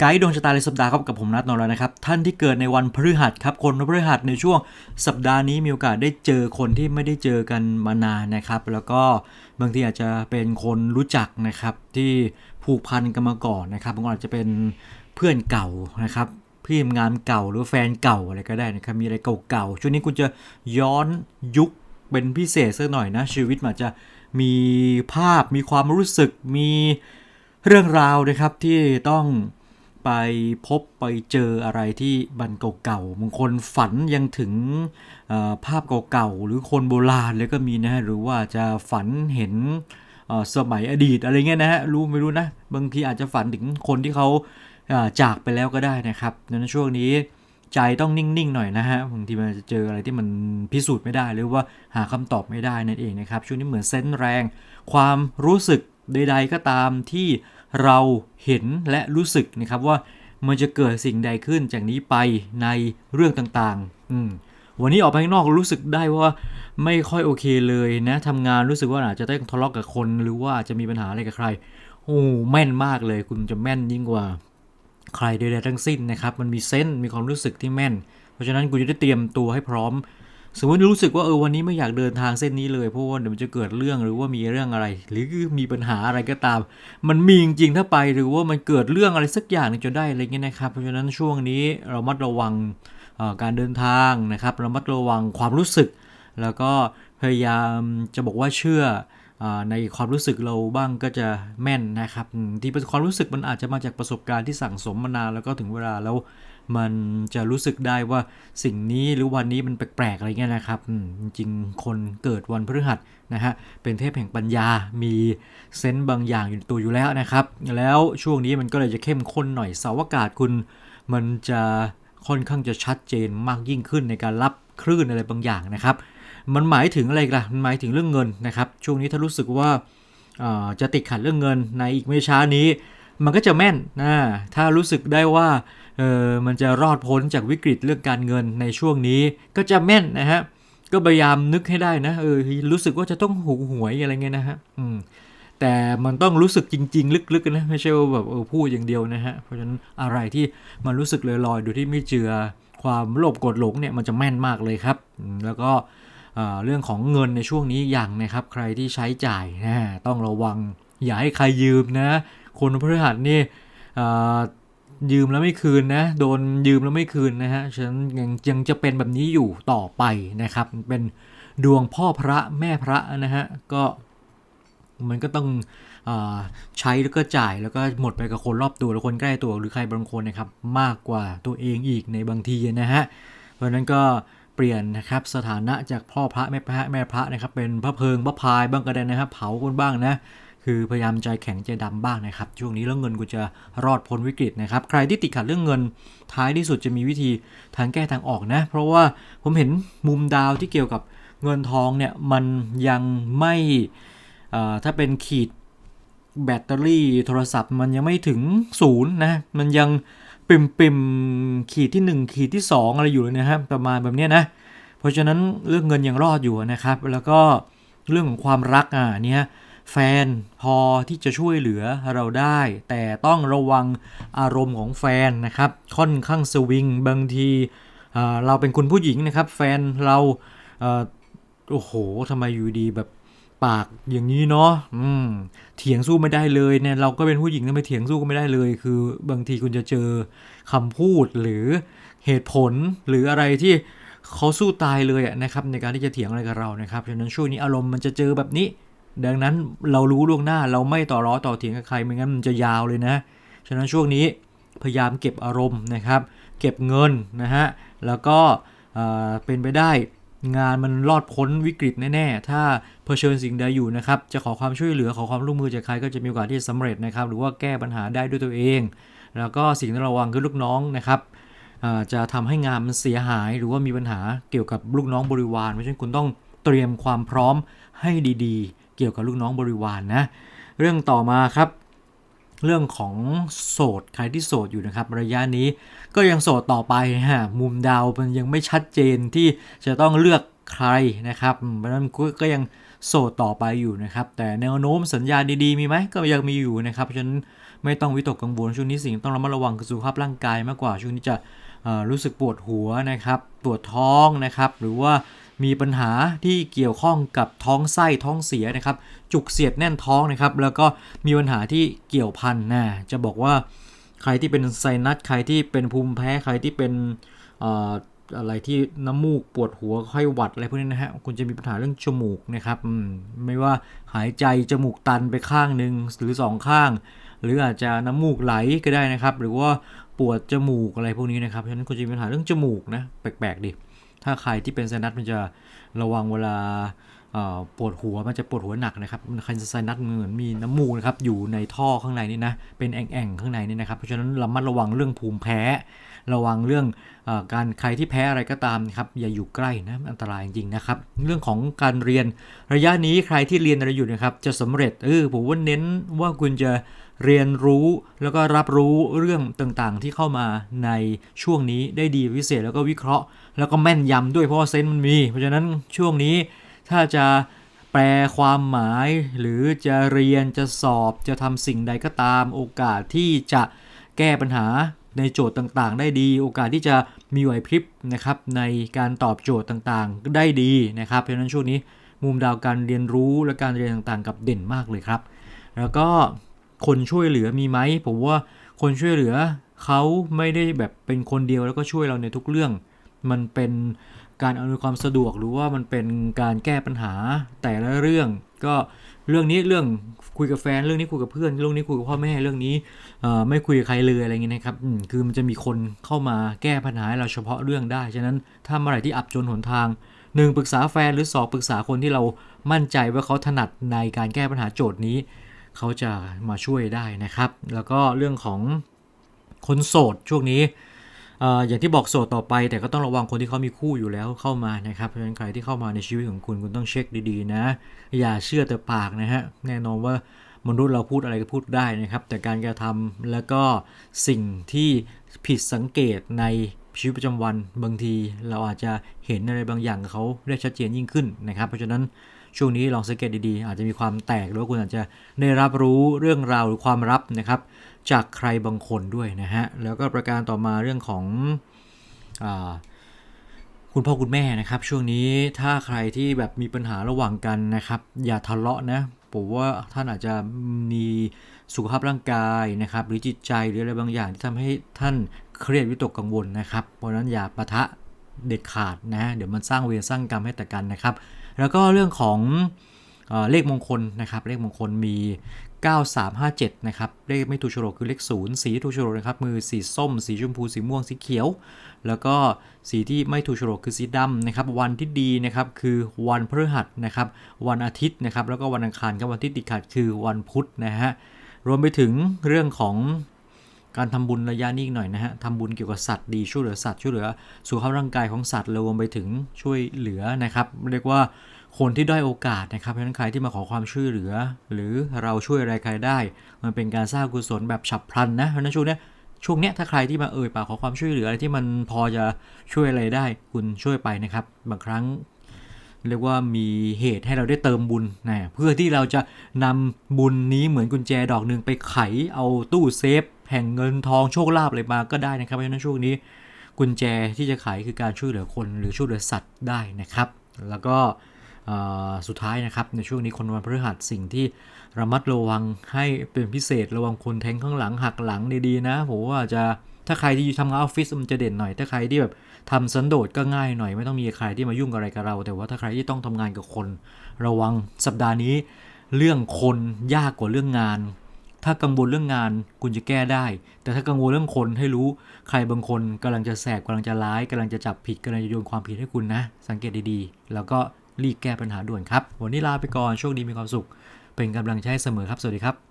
ไกด์ดวงชะตาในสัปดาห์ครับกับผมนัทนนท์แล้วนะครับ ท่านที่เกิดในวันพฤหัสครับคนวันพฤหัสในช่วงสัปดาห์นี้มีโอกาสได้เจอคนที่ไม่ได้เจอกันมานานนะครับ แล้วก็บางทีอาจจะเป็นคนรู้จักนะครับที่ผูกพันกันมาก่อนนะครับบางคนอาจจะเป็นเพื่อนเก่านะครับพี่งานเก่าหรือแฟนเก่าอะไรก็ได้นะครับมีอะไรเก่าๆช่วงนี้คุณจะย้อนยุคเป็นพิเศษสักหน่อยนะ ชีวิตมันจะมีภาพมีความรู้สึกมีเรื่องราวนะครับที่ต้อง ไปพบไปเจออะไรที่บันเก่าๆบางคนฝันยังถึงภาพเก่าๆหรือคนโบราณเลยก็มีนะฮะหรือว่าจะฝันเห็นสมัยอดีตอะไรเงี้ยนะฮะรู้ไม่รู้นะบางทีอาจจะฝันถึงคนที่เขาาจากไปแล้วก็ได้นะครับดังนั้นช่วงนี้ใจต้องนิ่งๆหน่อยนะฮะบางทีมันจะเจออะไรที่มันพิสูจน์ไม่ได้หรือว่าหาคำตอบไม่ได้นั่นเองนะครับช่วงนี้เหมือนเซนแรง ความรู้สึกใดๆก็ตามที่ เราเห็นและรู้สึกนะครับว่ามันจะเกิดสิ่งใดขึ้นจากนี้ไปในเรื่องต่างๆอืมวันนี้ออกไปข้างนอกรู้สึกได้ว่าไม่ค่อยโอเคเลยนะทำงานรู้สึกว่าอาจจะต้องทะเลาะกับคนหรือว่าจะมีปัญหาอะไรกับใคร โอ้แม่นมากเลย คุณจะแม่นยิ่งกว่า ใครใดๆทั้งสิ้นนะครับ มันมีเซนส์มีความรู้สึกที่แม่น เพราะฉะนั้นคุณจะได้เตรียมตัวให้พร้อม สมมติรู้สึกว่าเออวันนี้ไม่อยากเดินทางเส้นนี้เลยเพราะว่าเดี๋ยวมันจะเกิดเรื่องหรือว่ามีเรื่องอะไร หรือมีปัญหาอะไรก็ตาม มันมีจริงๆถ้าไปหรือว่ามันเกิดเรื่องอะไรสักอย่างจนได้อะไรเงี้ยนะครับ เพราะฉะนั้นช่วงนี้เรามัดระวังออการเดินทางนะครับเรามัดระวังความรู้สึก แล้วก็พยายามจะบอกว่าเชื่อ ในความรู้สึกเราบ้างก็จะแม่นนะครับที่เป็นความรู้สึกมันอาจจะมาจากประสบการณ์ที่สั่งสมมานานแล้วก็ถึงเวลาแล้วมันจะรู้สึกได้ว่าสิ่งนี้หรือวันนี้มันแปลกๆอะไรเงี้ยนะครับจริงคนเกิดวันพฤหัสนะฮะเป็นเทพแห่งปัญญา มีเซนต์บางอย่างอยู่ตัวอยู่แล้วนะครับ แล้วช่วงนี้มันก็เลยจะเข้มข้นหน่อยเสาอากาศคุณ มันจะค่อนข้างจะชัดเจนมากยิ่งขึ้นในการรับคลื่นอะไรบางอย่างนะครับ มันหมายถึงอะไรกันล่ะมันหมายถึงเรื่องเงินนะครับ ช่วงนี้ถ้ารู้สึกว่าจะติดขัดเรื่องเงินในอีกไม่ช้านี้ มันก็จะแม่นนะถ้ารู้สึกได้ว่าเออมันจะรอดพ้นจากวิกฤตเรื่องการเงินในช่วงนี้ ก็จะแม่นนะฮะก็พยายามนึกให้ได้นะเออรู้สึกว่าจะต้องหูหวยอะไรเงี้ยนะฮะอืมแต่มันต้องรู้สึกจริง ๆ ลึกๆนะไม่ใช่ว่าแบบเออพูดอย่างเดียวนะฮะเพราะฉะนั้นอะไรที่มันรู้สึกลอยๆโดยที่ไม่เจือความโลภโกรธหลงเนี่ยมันจะแม่นมากเลยครับ แล้วก็ เรื่องของเงินในช่วงนี้อย่างนะครับ ใครที่ใช้จ่ายนะต้องระวังอย่าให้ใครยืมนะ คนพฤหัสนี่ยืมแล้วไม่คืนนะ โดนยืมแล้วไม่คืนนะฮะฉันยังยังจะเป็นแบบนี้อยู่ต่อไปนะครับ เป็นดวงพ่อพระแม่พระนะฮะก็มันก็ต้องอใช้แล้วก็จ่ายแล้วก็หมดไปกับคนรอบตัวหรือคนใกล้ตัวหรือใครบางคนนะครับ มากกว่าตัวเองอีกในบางทีนะฮะเพราะนั้นก็ เปลี่ยนนะครับสถานะจากพ่อพระแม่พระแม่พระนะครับเป็นพระเพิงพระพายบ้างก็ได้นะครับ เผาคนบ้างนะคือพยายามใจแข็งใจดำบ้างนะครับ ช่วงนี้แล้วเงินกูจะรอดพ้นวิกฤตนะครับ ใครที่ติดขัดเรื่องเงินท้ายที่สุดจะมีวิธีทางแก้ทางออกนะ เพราะว่าผมเห็นมุมดาวที่เกี่ยวกับเงินทองเนี่ยมันยังไม่อ่อถ้าเป็นขีดแบตเตอรี่โทรศัพท์มันยังไม่ถึงศูนย์นะมันยัง ปิมปิมขีดที่ 1 ขีดที่ 2 อะไรอยู่เลยนะครับประมาณแบบนี้นะ เพราะฉะนั้นเรื่องเงินยังรอดอยู่นะครับ แล้วก็เรื่องของความรักอะเนี่ยแฟนพอที่จะช่วยเหลือเราได้ แต่ต้องระวังอารมณ์ของแฟนนะครับ ค่อนข้างสวิงบางทีอ่าเราเป็นคุณผู้หญิงนะครับ แฟนเราอ่อโอ้โหทำไมอยู่ดีแบบ ปากอย่างนี้เนาะอืม เถียงสู้ไม่ได้เลยเนี่ยเราก็เป็นผู้หญิงทำไมเถียงสู้ก็ไม่ได้เลย คือบางทีคุณจะเจอคำพูดหรือเหตุผลหรืออะไรที่เขาสู้ตายเลยนะครับในการที่จะเถียงอะไรกับเรานะครับฉะนั้นช่วงนี้อารมณ์มันจะเจอแบบนี้ ดังนั้นเรารู้ล่วงหน้าเราไม่ต่อร้อต่อเถียงกับใครไม่งั้นมันจะยาวเลยนะฉะนั้นช่วงนี้พยายามเก็บอารมณ์นะครับ เก็บเงินนะฮะแล้วก็เป็นไปได้ งานมันรอดพ้นวิกฤตแน่ๆ ถ้าเผชิญสิ่งใดอยู่นะครับ จะขอความช่วยเหลือขอความร่วมมือจากใครก็จะมีโอกาสที่จะสำเร็จนะครับ หรือว่าแก้ปัญหาได้ด้วยตัวเอง แล้วก็สิ่งที่ระวังคือลูกน้องนะครับจะทำให้งานมันเสียหาย หรือว่ามีปัญหาเกี่ยวกับลูกน้องบริวาร เพราะฉะนั้นคุณต้องเตรียมความพร้อมให้ดีๆ เกี่ยวกับลูกน้องบริวารนะเรื่องต่อมาครับ เรื่องของโสดใครที่โสดอยู่นะครับระยะนี้ก็ยังโสดต่อไปฮะมุมดาวมันยังไม่ชัดเจนที่จะต้องเลือกใครนะครับเพราะนั้นก็ยังโสดต่อไปอยู่นะครับ แต่แนวโน้มสัญญาณดีๆ มีไหมก็ยังมีอยู่นะครับเพราะฉะนั้นไม่ต้องวิตกกังวลช่วงนี้สิ่งต้องระมัดระวังคือสุขภาพร่างกายมากกว่าช่วงนี้จะรู้สึกปวดหัวนะครับ ปวดท้องนะครับ หรือว่า มีปัญหาที่เกี่ยวข้องกับท้องไส้ท้องเสียนะครับ จุกเสียดแน่นท้องนะครับ แล้วก็มีปัญหาที่เกี่ยวพันนะจะบอกว่าใครที่เป็นไซนัสใครที่เป็นภูมิแพ้ใครที่เป็นอะไรที่น้ำมูกปวดหัวไข้หวัดอะไรพวกนี้นะฮะคุณจะมีปัญหาเรื่องจมูกนะครับไม่ว่าหายใจจมูกตันไปข้างหนึ่งหรือสองข้าง หรืออาจจะน้ำมูกไหลก็ได้นะครับ หรือว่าปวดจมูกอะไรพวกนี้นะครับฉะนั้นคุณจะมีปัญหาเรื่องจมูกนะแปลกๆดิ ถ้าใครที่เป็นไซนัสมันจะ ระวังเวลาปวดหัวมันจะปวดหัวหนักนะครับมันคันไซนัสเหมือนมีน้ำมูกนะครับอยู่ในท่อข้างในนี่นะเป็นแอ่งๆข้างในนี่นะครับเพราะฉะนั้นระมัดระวังเรื่องภูมิแพ้ ระวังเรื่องอการใครที่แพ้อะไรก็ตามนะครับอย่าอยู่ใกล้นะอันตรายจริงๆนะครับ เรื่องของการเรียนระยะนี้ใครที่เรียนอะไรอยู่นะครับจะสำเร็จเออผมว่าเน้นว่าคุณจะเรียนรู้แล้วก็รับรู้เรื่องต่างๆ ที่เข้ามาในช่วงนี้ได้ดีพิเศษแล้วก็วิเคราะห์ แล้วก็แม่นยำด้วยเพราะว่าเซนส์มันมี เพราะฉะนั้นช่วงนี้ถ้าจะแปลความหมายหรือจะเรียนจะสอบจะทำสิ่งใดก็ตาม โอกาสที่จะแก้ปัญหาในโจทย์ต่างๆ ได้ดี โอกาสที่จะมีไหวพริบนะครับในการตอบโจทย์ต่างๆ ได้ดีนะครับ เพราะฉะนั้นช่วงนี้มุมดาวการเรียนรู้และการเรียนต่างๆ กับเด่นมากเลยครับ แล้วก็คนช่วยเหลือมีไหมผมว่าคนช่วยเหลือเขาไม่ได้แบบเป็นคนเดียวแล้วก็ช่วยเราในทุกเรื่อง มันเป็นการอำนวยความสะดวกหรือว่ามันเป็นการแก้ปัญหาแต่ละเรื่อง ก็เรื่องนี้เรื่องคุยกับแฟนเรื่องนี้คุยกับเพื่อน เรื่องนี้คุยกับพ่อแม่เรื่องนี้ไม่คุยกับใครเลยอะไรเงี้ยนะครับคือมันจะมีคนเข้ามาแก้ปัญหาเราเฉพาะเรื่องได้ฉะนั้นถ้าเมื่อไหร่ที่อับจนหนทางหนึ่งปรึกษาแฟนหรือสองปรึกษาคนที่เรามั่นใจว่าเขาถนัดในการแก้ปัญหาโจทย์นี้ เขาจะมาช่วยได้นะครับ แล้วก็เรื่องของคนโสดช่วงนี้ อย่างที่บอกโสดต่อไป แต่ก็ต้องระวังคนที่เขามีคู่อยู่แล้วเข้ามานะครับเพราะฉะนั้นใครที่เข้ามาในชีวิตของคุณคุณต้องเช็คดีๆนะ อย่าเชื่อแต่ปากนะฮะแน่นอนว่ามนุษย์เราพูดอะไรก็พูดได้นะครับ แต่การกระทำแล้วก็สิ่งที่ผิดสังเกตในชีวิตประจำวันบางที เราอาจจะเห็นอะไรบางอย่างกับเขาได้ชัดเจนยิ่งขึ้นนะครับ เพราะฉะนั้น ช่วงนี้ลองสังเกตดีๆ อาจจะมีความแตกหรือว่าคุณอาจจะได้รับรู้เรื่องราวหรือความลับนะครับ จากใครบางคนด้วยนะฮะแล้วก็ประการต่อมาเรื่องของอคุณพ่อคุณแม่นะครับ ช่วงนี้ถ้าใครที่แบบมีปัญหาระหว่างกันนะครับ อย่าทะเลาะนะผมว่าท่านอาจจะมีสุขภาพร่างกายนะครับ หรือจิตใจหรืออะไรบางอย่างที่ทำให้ท่านเครียดวิตกกังวลนะครับ เพราะฉะนั้นอย่าปะทะเด็ดขาดนะ เดี๋ยวมันสร้างเวรสร้างกรรมให้แต่กันนะครับ แล้วก็เรื่องของเอเลขมงคลนะครับ เลขมงคลมี 9357 นะครับ เลขไม่ถูกโฉลกคือเลข 0 สีที่ถูกโฉลกนะครับ มือสีส้ม สีชมพู สีม่วง สีเขียว แล้วก็สีที่ไม่ถูกโฉลกคือสีดำนะครับ วันที่ดีนะครับคือวันพฤหัสนะครับ วันอาทิตย์นะครับ แล้วก็วันอังคารครับวันที่ติดขัดคือวันพุธนะฮะ รวมไปถึงเรื่องของ การทำบุญระยะนี้อีกหน่อยนะฮะทำบุญเกี่ยวกับสัตว์ดีช่วยเหลือสัตว์ช่วยเหลือสุขภาพร่างกายของสัตว์รวมไปถึงช่วยเหลือนะครับเรียกว่าคนที่ด้อยโอกาสนะครับเพราะฉะนั้นใครที่มาขอความช่วยเหลือ หรือเราช่วยอะไรใครได้ มันเป็นการสร้างกุศลแบบฉับพลันนะเพราะฉะนั้นช่วงนี้ช่วงนี้ถ้าใครที่มาเอ่ยปากขอความช่วยเหลืออะไรที่มันพอจะช่วยอะไรได้ คุณช่วยไปนะครับ บางครั้ง เรียกว่ามีเหตุให้เราได้เติมบุญนะเพื่อที่เราจะนำบุญนี้เหมือนกุญแจดอกหนึ่งไปไขเอาตู้เซฟ แห่งเงินทองโชคลาภอะไรมาก็ได้นะครับเพราะฉะนั้นช่วงนี้กุญแจที่จะไขคือการช่วยเหลือคนหรือช่วยเหลือสัตว์ได้นะครับ แล้วก็สุดท้ายนะครับในช่วงนี้คนวันพฤหัสสิ่งที่ระมัดระวังให้เป็นพิเศษระวังคนแทงข้างหลังหักหลังดีๆนะผมว่าจะถ้าใครที่อยู่ทำงานออฟฟิศมันจะเด่นหน่อย ถ้าใครที่แบบทำสันโดษก็ง่ายหน่อย ไม่ต้องมีใครที่มายุ่งกับอะไรกับเรา แต่ว่าถ้าใครที่ต้องทำงานกับคน ระวังสัปดาห์นี้ เรื่องคนยากกว่าเรื่องงาน ถ้ากังวลเรื่องงานคุณจะแก้ได้ แต่ถ้ากังวลเรื่องคนให้รู้ใครบางคนกำลังจะแสบกำลังจะร้ายกำลังจะจับผิดกำลังจะโยนความผิดให้คุณนะ สังเกตดีๆ แล้วก็รีบแก้ปัญหาด่วนครับ วันนี้ลาไปก่อนโชคดีมีความสุข เป็นกำลังใจให้เสมอครับ สวัสดีครับ